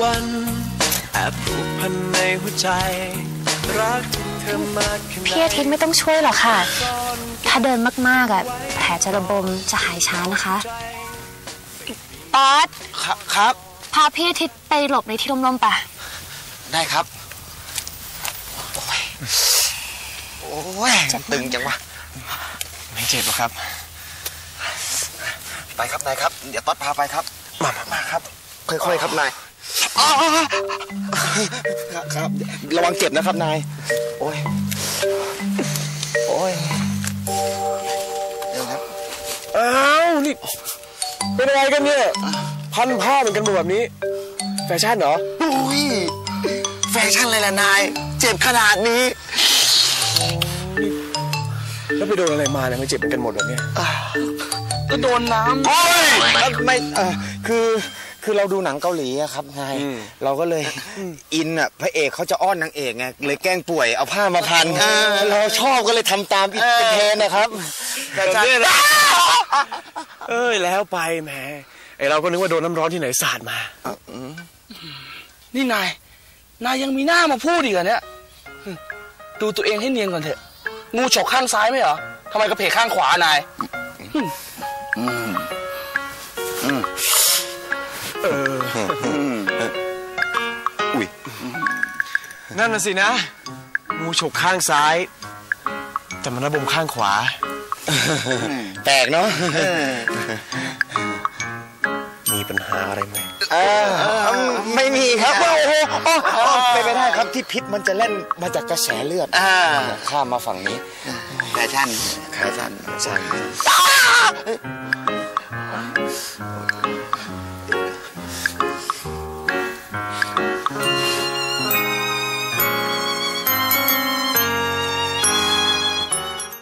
อบผูกพันในหัวใจ รักเธอมากขนาดพี่อาทิตย์ไม่ต้องช่วยหรอกค่ะ ถ้าเดินมากๆอะแผลจะระบมจะหายช้านะคะป๊อตครับครับ พาพี่อาทิตย์ไปหลบในที่ร่มๆปะได้ครับ โอ้ยโอ้ยตึงจังวะไม่เจ็บหรอกครับ ไปครับนายครับ เดี๋ยวต๊อดพาไปครับ มามามาครับ ค่อยๆครับนาย อ้าวครับครับ ระวังเจ็บนะครับนาย โอ้ย โอ้ยเดี๋ยวครับ อ้าวนี่เป็นอะไรกันเนี่ย พันผ้าเหมือนกันหมดแบบนี้ แฟชั่นเหรออุ้ยแฟชั่นเลยล่ะนาย เจ็บขนาดนี้ แล้วไปโดนอะไรมาเนี่ยมันเจ็บเหมือนกันหมดแบบนี้ ก็โดนน้ำโอ้ยไม่เออคือคือเราดูหนังเกาหลีอะครับนายอืมเราก็เลยอินอะพระเอกเขาจะอ้อนนางเอกไงเลยแกล้งป่วยเอาผ้ามาพันเราชอบก็เลยทำตามอีกเป็นเทรนนะครับแบบนี้นะเอ้ยแล้วไปแหมไอเราก็นึกว่าโดนน้ำร้อนที่ไหนสาดมานี่นายนายยังมีหน้ามาพูดอีกเหรอเนี่ยหึดูตัวเองให้เนียนก่อนเถอะงูฉกข้างซ้ายไหมเหรอทำไมกระเพกข้างขวานาย เอออุ้ยนั่นน่ะสินะ งูฉกข้างซ้าย แต่มันระบมข้างขวา แปลกเนาะมีปัญหาอะไรไหมเออไม่มีครับโอ้โหอ๋ออ๋อไปนไม่ได้ครับที่พิษมันจะเล่นมาจากกระแสเลือดข้ามมาฝั่งนี้แฟชั่นแฟชั่นใช่